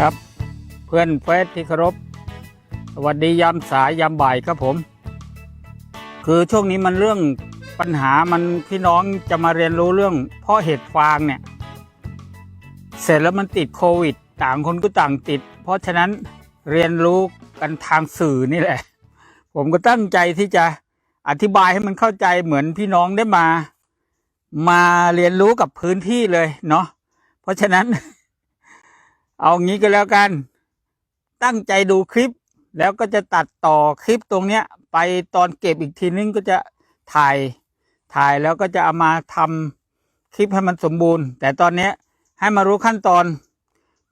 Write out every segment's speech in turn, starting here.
ครับ เพื่อนเฟสที่เคารพสวัสดียามสายยามบ่ายครับผม คือช่วงนี้มันเรื่องปัญหามันพี่น้องจะมาเรียนรู้เรื่องเพาะเห็ดฟางเนี่ย เสร็จแล้วมันติดโควิด ต่างคนก็ต่างติด เพราะฉะนั้นเรียนรู้กันทางสื่อนี่แหละ ผมก็ตั้งใจที่จะอธิบายให้มันเข้าใจเหมือนพี่น้องได้มา มาเรียนรู้กับพื้นที่เลยเนาะเพราะฉะนั้น เอางี้ก็แล้วกัน ตั้งใจดูคลิป แล้วก็จะตัดต่อคลิปตรงเนี้ย ไปตอนเก็บอีกทีนึงก็จะถ่ายถ่ายแล้วก็จะเอามาทำคลิปให้มันสมบูรณ์ แต่ตอนเนี้ยให้มารู้ขั้นตอน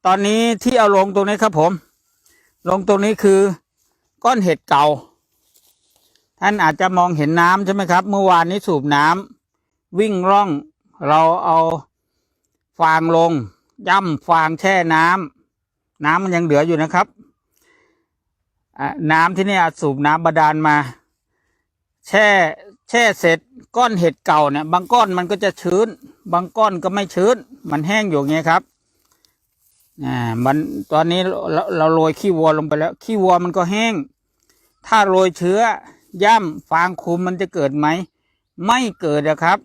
ตอนนี้ที่เอาลงตรงนี้ครับผม ลงตรงนี้คือก้อนเห็ดเก่า ท่านอาจจะมองเห็นน้ำใช่ไหมครับ เมื่อวานนี้สูบน้ำวิ่งร่องเราเอาฟางลง ย่ำฟางแช่น้ำน้ำมันยังเหลืออยู่นะครับน้ำที่นี่สูบน้ำบาดาลมา แช่แช่เสร็จก้อนเห็ดเก่าเนี่ย บางก้อนมันก็จะชื้น บางก้อนก็ไม่ชื้น มันแห้งอยู่อย่างเงี้ยครับอ่ามันตอนนี้เราเราโรยขี้วัวลงไปแล้ว ขี้วัวมันก็แห้ง ถ้าโรยเชื้อย่ำฟางคุมมันจะเกิดไหม ไม่เกิดนะครับ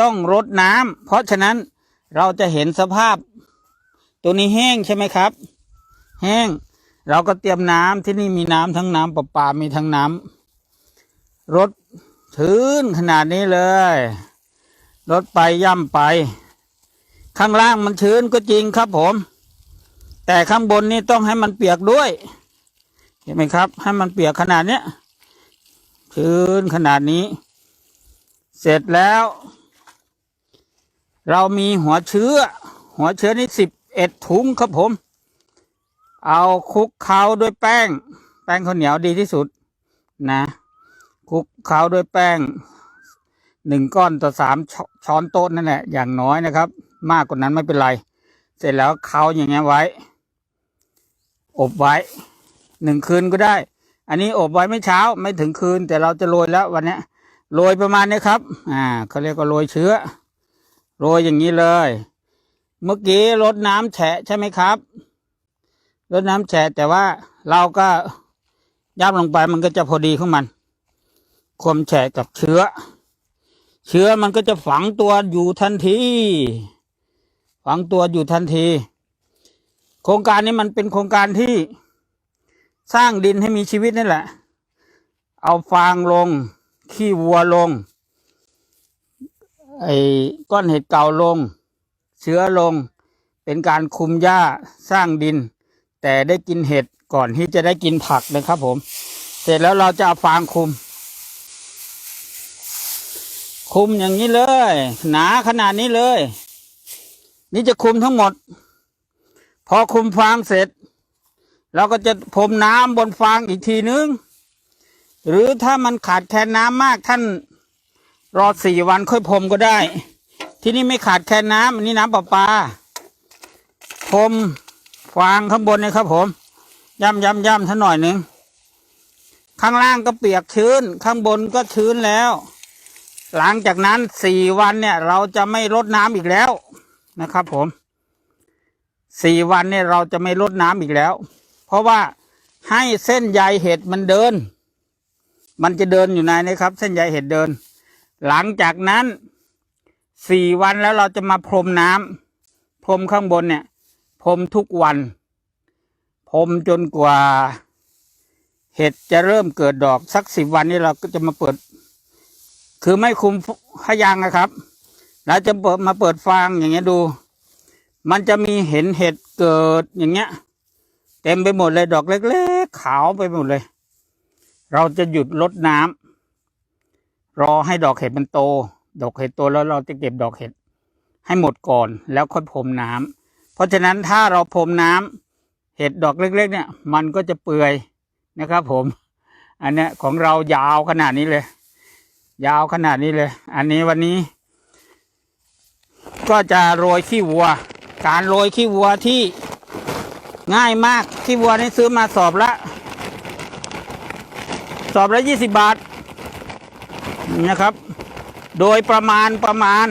ต้องรดน้ำเพราะฉะนั้นเราจะเห็นสภาพ ตัวนี้แห้งใช่ไหมครับ แห้ง เราก็เตรียมน้ำที่นี่มีน้ำทั้งน้ำประปา มีทั้งน้ำรดชื้นขนาดนี้เลยรดไปย่ำไป ข้างล่างมันชื้นก็จริงครับผม แต่ข้างบนนี่ต้องให้มันเปียกด้วย เห็นไหมครับ ให้มันเปียกขนาดเนี้ยชื้นขนาดนี้ เสร็จแล้ว เรามีหัวเชื้อ หัวเชื้อนี่สิบ เอ็ดถุงครับผม เอาคลุกเคล้าด้วยแป้ง แป้งข้าวเหนียวดีที่สุดนะคลุกเคล้าด้วยแป้งหนึ่งก้อนต่อสามช้อนโต๊ะนั่นแหละอย่างน้อยนะครับ มากกว่านั้นไม่เป็นไร เสร็จแล้วเคล้าอย่างเงี้ยไว้ อบไว้หนึ่งคืนก็ได้ อันนี้อบไว้ไม่เช้าไม่ถึงคืน แต่เราจะโรยแล้ววันเนี้ยโรยประมาณนี้ครับ อ่าเขาเรียกว่าโรยเชื้อ โรยอย่างนี้เลย เมื่อกี้รดน้ำแฉะใช่ไหมครับรดน้ำแฉะแต่ว่าเราก็ย่ำลงไปมันก็จะพอดีของมัน ความแฉะกับเชื้อ เชื้อมันก็จะฝังตัวอยู่ทันที ฝังตัวอยู่ทันที โครงการนี้มันเป็นโครงการที่สร้างดินให้มีชีวิตนี่แหละ เอาฟางลง ขี้วัวลง ไอ้ก้อนเห็ดเก่าลง เชื้อลง เป็นการคุมหญ้าสร้างดิน แต่ได้กินเห็ดก่อนที่จะได้กินผักนะครับผม เสร็จแล้วเราจะเอาฟางคุม คุมอย่างนี้เลย หนาขนาดนี้เลย นี่จะคุมทั้งหมด พอคุมฟางเสร็จเราก็จะพรมน้ำบนฟางอีกทีนึง หรือถ้ามันขาดแคลนน้ำมากท่านรอสี่วันค่อยพรมก็ได้ ที่นี่ไม่ขาดแคลนน้ำอันนี้น้ำประปาพรมฟางข้างบนเนี่ยครับผมย่ำย่ำย่ำท่าหน่อยหนึ่งข้างล่างก็เปียกชื้น ข้างบนก็ชื้นแล้ว หลังจากนั้นสี่วันเนี่ย เราจะไม่รดน้ำอีกแล้วนะครับผมสี่วันเนี่ยเราจะไม่รดน้ำอีกแล้ว เพราะว่าให้เส้นใยเห็ดมันเดิน มันจะเดินอยู่ในนะครับ เส้นใยเห็ดเดิน หลังจากนั้น สี่วันแล้วเราจะมาพรมน้ำพรมข้างบนเนี่ย พรมทุกวัน พรมจนกว่า เห็ดจะเริ่มเกิดดอกสักสิบวันนี้เราก็จะมาเปิด คือไม่คุมขยางนะครับเราจะเปิดมาเปิดฟางอย่างเงี้ยดู มันจะมีเห็นเห็ดเกิดอย่างเงี้ย เต็มไปหมดเลยดอกเล็กๆขาวไปหมดเลย เราจะหยุดลดน้ำรอให้ดอกเห็ดมันโต ดอกเห็ดโตแล้วเราจะเก็บดอกเห็ดให้หมดก่อนแล้วค่อยพรมน้ำเพราะฉะนั้นถ้าเราพรมน้ำเห็ดดอกเล็ก ๆ เนี่ย มันก็จะเปื่อยนะครับ ผม อันเนี้ยของเรายาวขนาดนี้เลย ยาวขนาดนี้เลย อันนี้วันนี้ ก็จะโรยขี้วัว การโรยขี้วัวที่ง่ายมากขี้วัวนี่ซื้อมาสอบละสอบละยี่สิบบาทนะครับ โดยประมาณประมาณ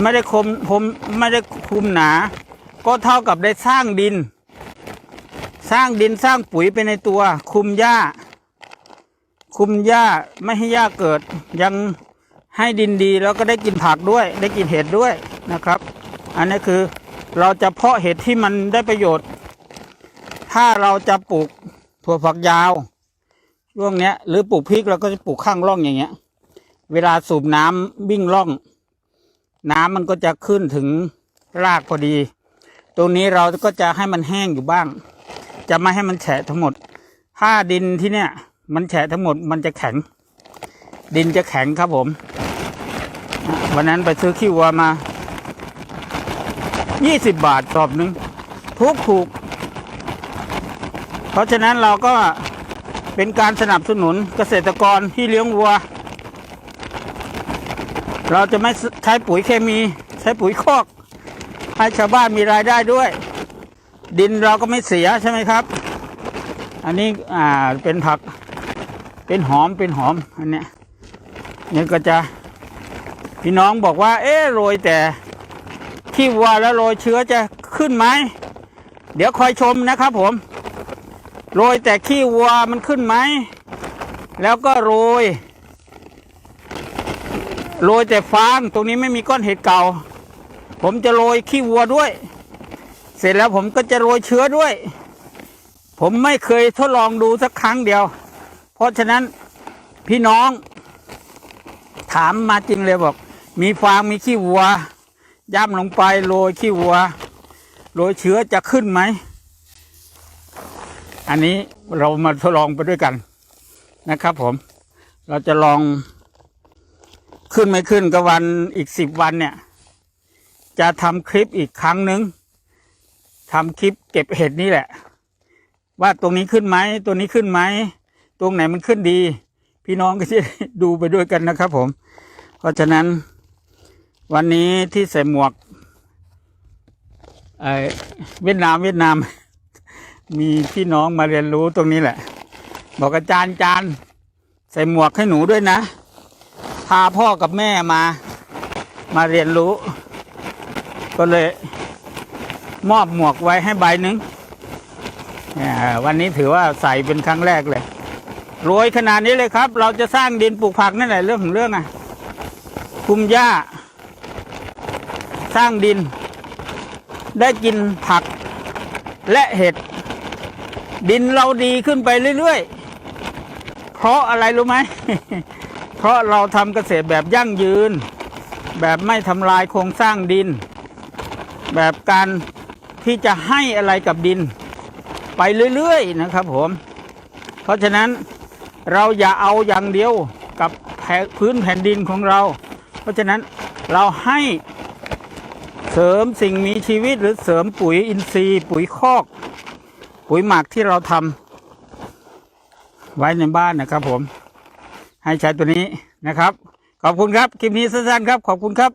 ไม่ได้คมผมไม่ได้คุมหนา ก็เท่ากับได้สร้างดิน สร้างดินสร้างปุ๋ยไปในตัว คุมหญ้า คุมหญ้าไม่ให้หญ้าเกิด ยังให้ดินดีแล้วก็ได้กินผักด้วย ได้กินเห็ดด้วยนะครับ อันนี้คือเราจะเพาะเห็ดที่มันได้ประโยชน์ ถ้าเราจะปลูกถั่วฝักยาวช่วงเนี้ยหรือปลูกพริกเราก็จะปลูกข้างร่องอย่างเงี้ย เวลาสูบน้ำวิ่งร่อง น้ำมันก็จะขึ้นถึงรากพอดี ตรงนี้เราก็จะให้มันแห้งอยู่บ้าง จะไม่ให้มันแฉะทั้งหมด ถ้าดินที่เนี่ย มันแฉะทั้งหมดมันจะแข็ง ดินจะแข็งครับผม วันนั้นไปซื้อขี้วัวมา 20 บาทกรอบหนึ่งทุกถูก เพราะฉะนั้นเราก็เป็นการสนับสนุนเกษตรกรที่เลี้ยงวัว เราจะไม่ใช้ปุ๋ยเคมี ใช้ปุ๋ยคอก ให้ชาวบ้านมีรายได้ด้วย ดินเราก็ไม่เสียใช่ไหมครับ อันนี้อ่าเป็นผักเป็นหอมเป็นหอมอันเนี้ยนี่ก็จะพี่น้องบอกว่า เอ๊ะโรยแต่ขี้วัวแล้วโรยเชื้อจะขึ้นไหมเดี๋ยวคอยชมนะครับผมโรยแต่ขี้วัวมันขึ้นไหม แล้วก็โรย โรยแต่ฟางตรงนี้ไม่มีก้อนเห็ดเก่า ผมจะโรยขี้วัวด้วย เสร็จแล้วผมก็จะโรยเชื้อด้วย ผมไม่เคยทดลองดูสักครั้งเดียว เพราะฉะนั้นพี่น้อง ถามมาจริงเลยบอก มีฟางมีขี้วัว ย่ำลงไปโรยขี้วัวโรยเชื้อจะขึ้นไหม อันนี้เรามาทดลองไปด้วยกันนะครับผม เราจะลอง ขึ้นไม่ขึ้นก็วันอีกสิบวันเนี่ย จะทำคลิปอีกครั้งหนึ่งทำคลิปเก็บเห็ดนี่แหละ ว่าตรงนี้ขึ้นไหมตัวนี้ขึ้นไหมตรงไหนมันขึ้นดี พี่น้องก็จะดูไปด้วยกันนะครับ ผม เพราะฉะนั้น วันนี้ที่ใส่หมวกเเวียดนามเวียดนาม มีพี่น้องมาเรียนรู้ตรงนี้แหละ บอกอาจารย์อาจารย์ใส่หมวกให้หนูด้วยนะ พาพ่อกับแม่มา มาเรียนรู้ ก็เลยมอบหมวกไว้ให้ใบหนึ่งอ่าวันนี้ถือว่าใส่เป็นครั้งแรกเลยรวยขนาดนี้เลยครับ เราจะสร้างดินปลูกผักนั่นแหละเรื่องของเรื่องอะคุมหญ้า สร้างดิน ได้กินผักและเห็ด ดินเราดีขึ้นไปเรื่อยๆ เพราะอะไรรู้ไหม เพราะเราทำเกษตรแบบยั่งยืน แบบไม่ทำลายโครงสร้างดิน แบบการที่จะให้อะไรกับดิน ไปเรื่อยๆนะครับผม เพราะฉะนั้นเราอย่าเอาอย่างเดียวกับพื้นแผ่นดินของเรา เพราะฉะนั้นเราให้เสริมสิ่งมีชีวิตหรือเสริมปุ๋ยอินทรีย์ ปุ๋ยคอก ปุ๋ยหมักที่เราทำไว้ในบ้านนะครับผม ให้ใช้ตัวนี้นะครับ ขอบคุณครับ คลิปนี้สั้นๆครับ ขอบคุณครับ